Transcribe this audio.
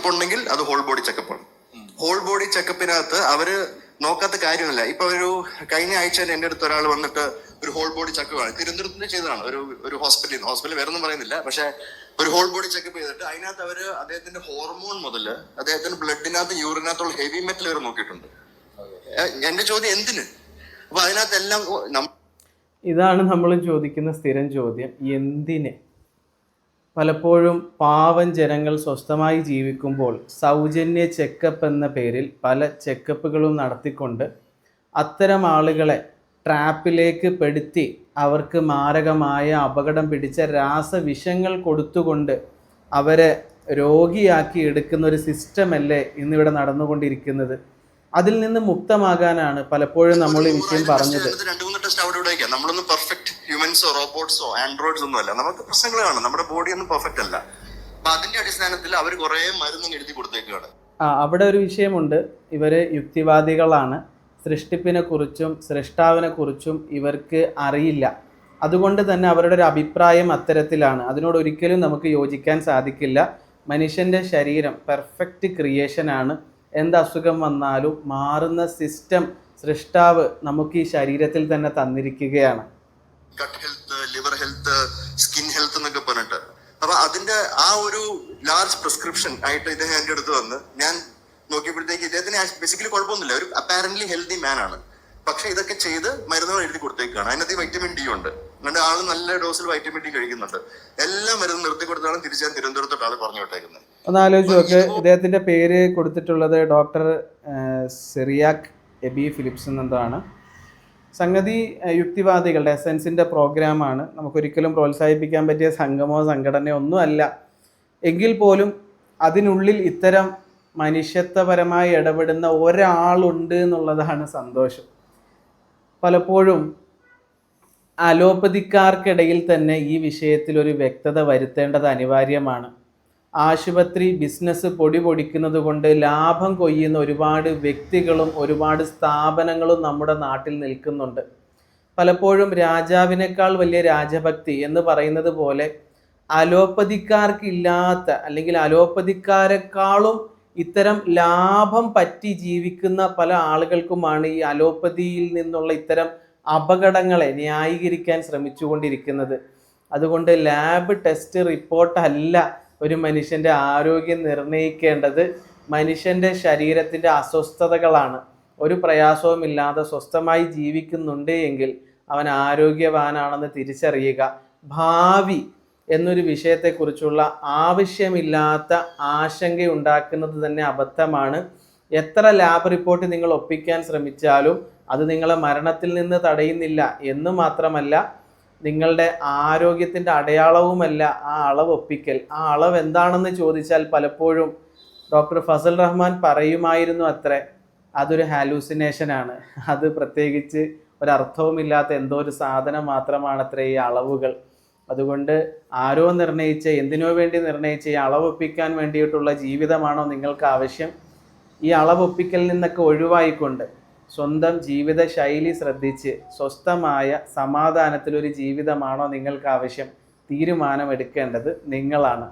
തട്ടിപ്പുണ്ടെങ്കിൽ അത് whole body ചെക്കപ്പാണ്. Whole body ചെക്കപ്പിനകത്ത് അവർ നോക്കാത്ത കാര്യമല്ല. ഇപ്പൊ ഒരു കഴിഞ്ഞ ആഴ്ച എന്റെ അടുത്ത് ഒരാൾ വന്നിട്ട് ഒരു ഹോൾ ബോഡി ചെക്കപ്പ് തിരുവനന്തപുരത്തിന് ചെയ്തതാണ്. ഒരു ഒരു ഹോസ്പിറ്റലിൽ നിന്ന് ഹോസ്പിറ്റലിൽ വേറെ ഒന്നും പറയുന്നില്ല. പക്ഷെ ഒരു ഹോൾ ബോഡി ചെക്കപ്പ് ചെയ്തിട്ട് അതിനകത്ത് അവർ അദ്ദേഹത്തിന്റെ ഹോർമോൺ മുതൽ അദ്ദേഹത്തിന്റെ ബ്ലഡിനകത്ത് യൂറിനകത്തുള്ള ഹെവി മെറ്റൽ വരെ നോക്കിയിട്ടുണ്ട്. എന്റെ ചോദ്യം എന്തിന്? അപ്പൊ അതിനകത്ത് എല്ലാം ഇതാണ് നമ്മൾ ചോദിക്കുന്ന സ്ഥിരം ചോദ്യം. എന്തിന്? പലപ്പോഴും പാവം ജനങ്ങൾ സ്വസ്ഥമായി ജീവിക്കുമ്പോൾ സൗജന്യ ചെക്കപ്പ് എന്ന പേരിൽ പല ചെക്കപ്പുകളും നടത്തിക്കൊണ്ട് അത്തരം ആളുകളെ ട്രാപ്പിലേക്ക് പെടുത്തി അവർക്ക് മാരകമായ അപകടം പിടിച്ച രാസവിഷങ്ങൾ കൊടുത്തുകൊണ്ട് അവരെ രോഗിയാക്കി എടുക്കുന്ന ഒരു സിസ്റ്റമല്ലേ ഇന്നിവിടെ നടന്നുകൊണ്ടിരിക്കുന്നത്. അതിൽ നിന്ന് മുക്തമാകാനാണ് പലപ്പോഴും നമ്മൾ ഈ വിഷയം പറഞ്ഞത്. രണ്ട് മൂന്ന് ടെസ്റ്റ് അവിടെ ഇവിടെ നമ്മളൊന്നും പെർഫെക്റ്റ് ഹ്യൂമൻസോ റോബോട്ട്സോ ആൻഡ്രോയിഡ്സ് ഒന്നും അല്ല. നമുക്ക് പ്രശ്നങ്ങൾ കാണും. നമ്മുടെ ബോഡി ഒന്നും പെർഫെക്റ്റ് അല്ല. അപ്പൊ അതിന്റെ അടിസ്ഥാനത്തിൽ അവർ കുറെ മരുന്നും എഴുതി കൊടുത്തേക്കാണ്. ആ അവിടെ ഒരു വിഷയമുണ്ട്. ഇവർ യുക്തിവാദികളാണ്. സൃഷ്ടിപ്പിനെ കുറിച്ചും സൃഷ്ടാവിനെ കുറിച്ചും ഇവർക്ക് അറിയില്ല. അതുകൊണ്ട് തന്നെ അവരുടെ ഒരു അഭിപ്രായം അത്തരത്തിലാണ്. അതിനോട് ഒരിക്കലും നമുക്ക് യോജിക്കാൻ സാധിക്കില്ല. മനുഷ്യന്റെ ശരീരം പെർഫെക്റ്റ് ക്രിയേഷനാണ് എന്ത് അസുഖം വന്നാലും മാറുന്ന സിസ്റ്റം സൃഷ്ടാവ് നമുക്ക് ഈ ശരീരത്തിൽ തന്നെ തന്നിരിക്കുകയാണ്. Gut health liver health skin health എന്നൊക്കെ പറഞ്ഞിട്ട്. അപ്പൊ അതിന്റെ ആ ഒരു ലാർജ് പ്രിസ്ക്രിപ്ഷൻ ആയിട്ട് ഇദ്ദേഹം എന്റെ അടുത്ത് വന്ന് ഞാൻ നോക്കിയപ്പോഴത്തേക്ക് ഇദ്ദേഹത്തിന് ബേസിക്കലി കുഴപ്പമൊന്നുമില്ല. ഒരു അപ്പാരന്റ്ലി ഹെൽത്തി മാൻ ആണ്. പക്ഷെ ഇതൊക്കെ ചെയ്ത് മരുന്നുകൾ എഴുതി കൊടുത്തേക്കാണ്. അതിനകത്ത് വൈറ്റമിൻ ഡി ഉണ്ട്. എന്നിട്ട് ആൾ നല്ല ഡോസിൽ വൈറ്റമിൻ ഡി കഴിക്കുന്നുണ്ട്. എല്ലാ മരുന്നും നിർത്തി കൊടുത്താലും തിരിച്ച് ഞാൻ തിരുവനന്തപുരത്തോട്ട് ആൾ പറഞ്ഞു വിട്ടേക്കുന്നത് ഒന്ന് ആലോചിച്ച് നോക്ക്. ഇദ്ദേഹത്തിന്റെ പേര് കൊടുത്തിട്ടുള്ളത് ഡോക്ടർ സെറിയാക് എബി ഫിലിപ്സ് എന്നതാണ് സംഗതി യുക്തിവാദികളുടെ യുക്തിവാദികളുടെ എസൻസിന്റെ പ്രോഗ്രാമാണ്. നമുക്കൊരിക്കലും പ്രോത്സാഹിപ്പിക്കാൻ പറ്റിയ സംഘമോ സംഘടനയോ ഒന്നുമല്ല. എങ്കിൽ പോലും അതിനുള്ളിൽ ഇത്തരം മനുഷ്യത്വപരമായി ഇടപെടുന്ന ഒരാളുണ്ട് എന്നുള്ളതാണ് സന്തോഷം. പലപ്പോഴും അലോപ്പതിക്കാർക്കിടയിൽ തന്നെ ഈ വിഷയത്തിൽ ഒരു വ്യക്തത വരുത്തേണ്ടത് അനിവാര്യമാണ്. ആശുപത്രി ബിസിനസ് പൊടി പൊടിക്കുന്നത് കൊണ്ട് ലാഭം കൊയ്യുന്ന ഒരുപാട് വ്യക്തികളും ഒരുപാട് സ്ഥാപനങ്ങളും നമ്മുടെ നാട്ടിൽ നിൽക്കുന്നുണ്ട്. പലപ്പോഴും രാജാവിനേക്കാൾ വലിയ രാജഭക്തി എന്ന് പറയുന്നത് പോലെ അലോപ്പതിക്കാർക്കില്ലാത്ത അല്ലെങ്കിൽ അലോപ്പതിക്കാരെക്കാളും ഇത്തരം ലാഭം പറ്റി ജീവിക്കുന്ന പല ആളുകൾക്കുമാണ് ഈ അലോപ്പതിയിൽ നിന്നുള്ള ഇത്തരം അപകടങ്ങളെ ന്യായീകരിക്കാൻ ശ്രമിച്ചുകൊണ്ടിരിക്കുന്നത്. അതുകൊണ്ട് ലാബ് ടെസ്റ്റ് റിപ്പോർട്ടല്ല ഒരു മനുഷ്യന്റെ ആരോഗ്യം നിർണയിക്കേണ്ടത് മനുഷ്യന്റെ ശരീരത്തിന്റെ അസ്വസ്ഥതകളാണ്. ഒരു പ്രയാസവുമില്ലാതെ സ്വസ്ഥമായി ജീവിക്കുന്നുണ്ട് എങ്കിൽ അവൻ ആരോഗ്യവാനാണെന്ന് തിരിച്ചറിയുക. ഭാവി എന്നൊരു വിഷയത്തെക്കുറിച്ചുള്ള ആവശ്യമില്ലാത്ത ആശങ്കയുണ്ടാക്കുന്നത് തന്നെ അബദ്ധമാണ്. എത്ര ലാബ് റിപ്പോർട്ട് നിങ്ങൾ ഒപ്പിക്കാൻ ശ്രമിച്ചാലും അത് നിങ്ങളെ മരണത്തിൽ നിന്ന് തടയുന്നില്ല എന്ന് മാത്രമല്ല നിങ്ങളുടെ ആരോഗ്യത്തിന്റെ അടയാളവുമല്ല ആ അളവ് ഒപ്പിക്കൽ. ആ അളവ് എന്താണെന്ന് ചോദിച്ചാൽ പലപ്പോഴും ഡോക്ടർ ഫസൽ റഹ്മാൻ പറയുമായിരുന്നു അത്രേ അതൊരു ഹാലൂസിനേഷനാണ്. അത് പ്രത്യേകിച്ച് ഒരർത്ഥവുമില്ലാത്ത എന്തോ ഒരു സാധനം മാത്രമാണത്രേ ഈ അളവുകൾ. അതുകൊണ്ട് ആരോ നിർണയിച്ച എന്തിനോ വേണ്ടി നിർണയിച്ച ഈ അളവൊപ്പിക്കാൻ വേണ്ടിയിട്ടുള്ള ജീവിതമാണോ നിങ്ങൾക്ക് ആവശ്യം? ഈ അളവൊപ്പിക്കൽ നിന്നൊക്കെ ഒഴിവായിക്കൊണ്ട് സ്വന്തം ജീവിത ശൈലി ശ്രദ്ധിച്ച് സ്വസ്ഥമായ സമാധാനത്തിലൊരു ജീവിതമാണോ നിങ്ങൾക്ക് ആവശ്യം? തീരുമാനമെടുക്കേണ്ടത് നിങ്ങളാണ്.